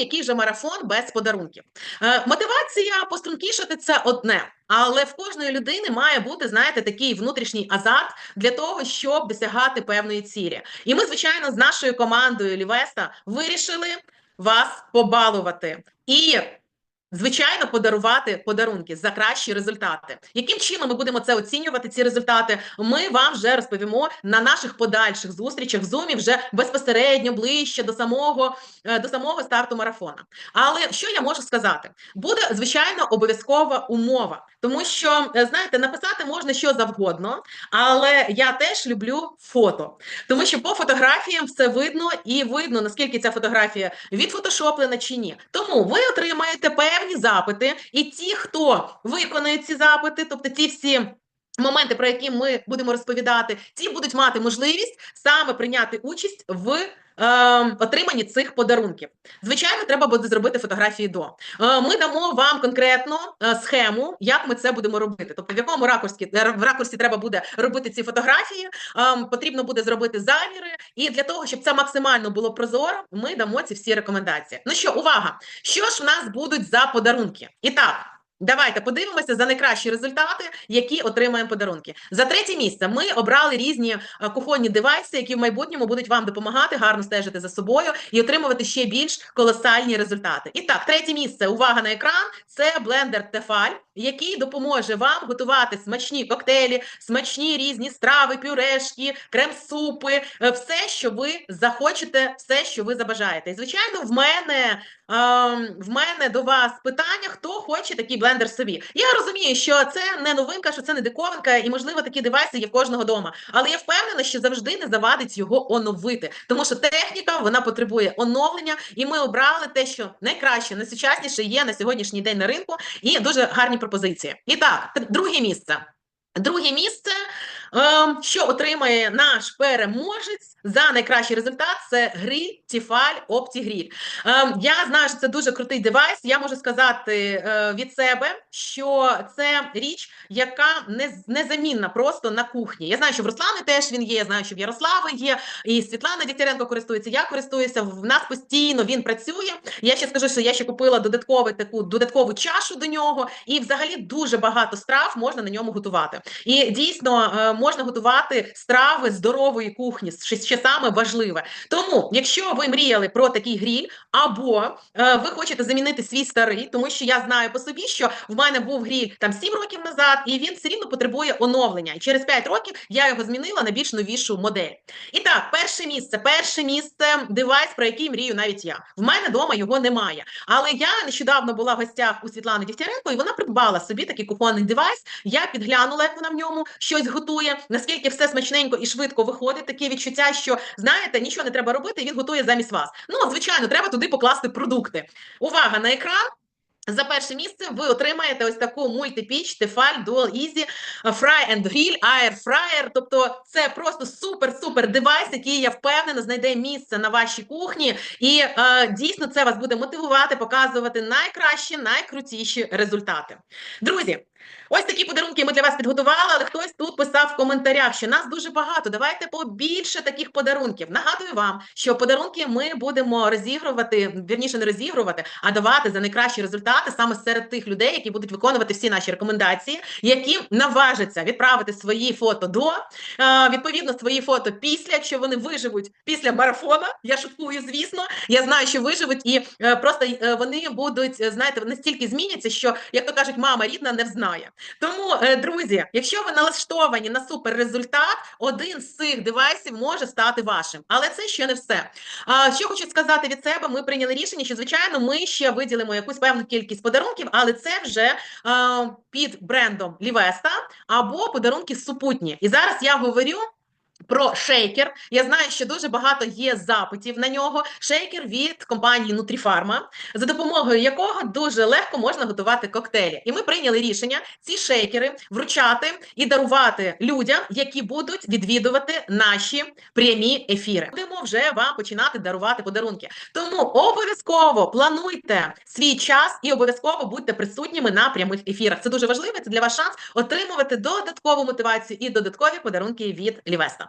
який же марафон без подарунків. Е, Мотивація пострункішати це одне, але в кожної людини має бути, знаєте, такий внутрішній азарт для того, щоб досягати певної цілі. І ми, звичайно, з нашою командою Лівеста вирішили вас побалувати. І Звичайно, подарувати подарунки за кращі результати. Яким чином ми будемо це оцінювати? Ці результати ми вам вже розповімо на наших подальших зустрічах в зумі вже безпосередньо ближче до самого е, до самого старту марафона. Але що я можу сказати? Буде звичайно обов'язкова умова, тому що е, знаєте, написати можна що завгодно, але я теж люблю фото, тому що по фотографіям все видно і видно наскільки ця фотографія відфотошоплена чи ні. Тому ви отримаєте певні запити, і ті, хто виконає ці запити, тобто ці всі. Моменти, про які ми будемо розповідати, ті будуть мати можливість саме прийняти участь в е, цих подарунків. Звичайно, треба буде зробити фотографії до. Е, ми дамо вам конкретно е, схему, як ми це будемо робити. Тобто, в якому ракурсі, в ракурсі треба буде робити ці фотографії, е, потрібно буде зробити заміри. І для того, щоб це максимально було прозоро, ми дамо ці всі рекомендації. Ну що, увага! Що ж в нас будуть за подарунки? І так. Давайте подивимося за найкращі результати, які отримаємо подарунки. За третє місце ми обрали різні е, кухонні девайси, які в майбутньому будуть вам допомагати гарно стежити за собою і отримувати ще більш колосальні результати. І так, третє місце. Увага на екран. Це блендер Тефаль, який допоможе вам готувати смачні коктейлі, смачні різні страви, пюрешки, крем-супи, е, все, що ви захочете, все, що ви забажаєте. І звичайно, в мене. Ем, в мене до вас питання: хто хоче такий блендер собі? Я розумію, що це не новинка, що це не диковинка, і можливо такі девайси є в кожного дома. Але я впевнена, що завжди не завадить його оновити, тому що техніка вона потребує оновлення, і ми обрали те, що найкраще, найсучасніше є на сьогоднішній день на ринку, і дуже гарні пропозиції. І так, друге місце. Друге місце, ем, що отримає наш переможець за найкращий результат, це гриль Тіфаль Оптігріль. Ем, я знаю, що це дуже крутий девайс. Я можу сказати е, від себе, що це річ, яка не, незамінна просто на кухні. Я знаю, що в Руслани теж він є, я знаю, що в Ярослави є, і Світлана Дігтяренко користується. Я користуюся, в нас постійно він працює. Я ще скажу, що я ще купила додаткову таку додаткову чашу до нього, і взагалі дуже багато страв можна на ньому готувати. І дійсно е, можна готувати страви здорової кухні, що саме важливе. Тому, якщо ви мріяли про такий гріль, або е, ви хочете замінити свій старий, тому що я знаю по собі, що в мене був гріль там 7 років назад, і він все рівно потребує оновлення. І через 5 років я його змінила на більш новішу модель. І так, перше місце, перше місце девайс, про який мрію навіть я. В мене вдома його немає. Але я нещодавно була в гостях у Світлани Дігтяренко, і вона придбала собі такий кухонний девайс. Я підглянула, як вона в ньому щось готує, наскільки все смачненько і швидко виходить. Таке відчуття, що знаєте, нічого не треба робити, він готує замість вас. Ну, звичайно, треба туди покласти продукти. Увага на екран. За перше місце ви отримаєте ось таку мультипіч Тефаль Dual Easy Fry and Grill Air Fryer. Тобто це просто супер-супер девайс, який я впевнена знайде місце на вашій кухні, і е, дійсно це вас буде мотивувати, показувати найкращі, найкрутіші результати. Друзі. Ось такі подарунки ми для вас підготували, але хтось тут писав в коментарях, що нас дуже багато. Давайте побільше таких подарунків. Нагадую вам, що подарунки ми будемо розігрувати, вірніше не розігрувати, а давати за найкращі результати саме серед тих людей, які будуть виконувати всі наші рекомендації, які наважаться відправити свої фото до відповідно свої фото після, якщо вони виживуть після марафона. Я шуткую, звісно. Я знаю, що виживуть, і е, просто е, вони будуть знаєте, настільки зміняться, що як то кажуть, мама рідна не взнає знає. Тому, е, друзі, якщо ви налаштовані на супер результат, один з цих девайсів може стати вашим. Але це ще не все. Що хочу сказати від себе, ми прийняли рішення, що звичайно ми ще виділимо якусь певну кількість подарунків, але це вже під брендом Лівеста або подарунки супутні. І зараз я говорю. Про шейкер я знаю, що дуже багато є запитів на нього. Шейкер від компанії Nutrifarma, за допомогою якого дуже легко можна готувати коктейлі. І ми прийняли рішення ці шейкери вручати і дарувати людям, які будуть відвідувати наші прямі ефіри. Будемо вже вам починати дарувати подарунки. Тому обов'язково плануйте свій час і обов'язково будьте присутніми на прямих ефірах. Це дуже важливо. Це для вас шанс отримувати додаткову мотивацію і додаткові подарунки від Лівеста.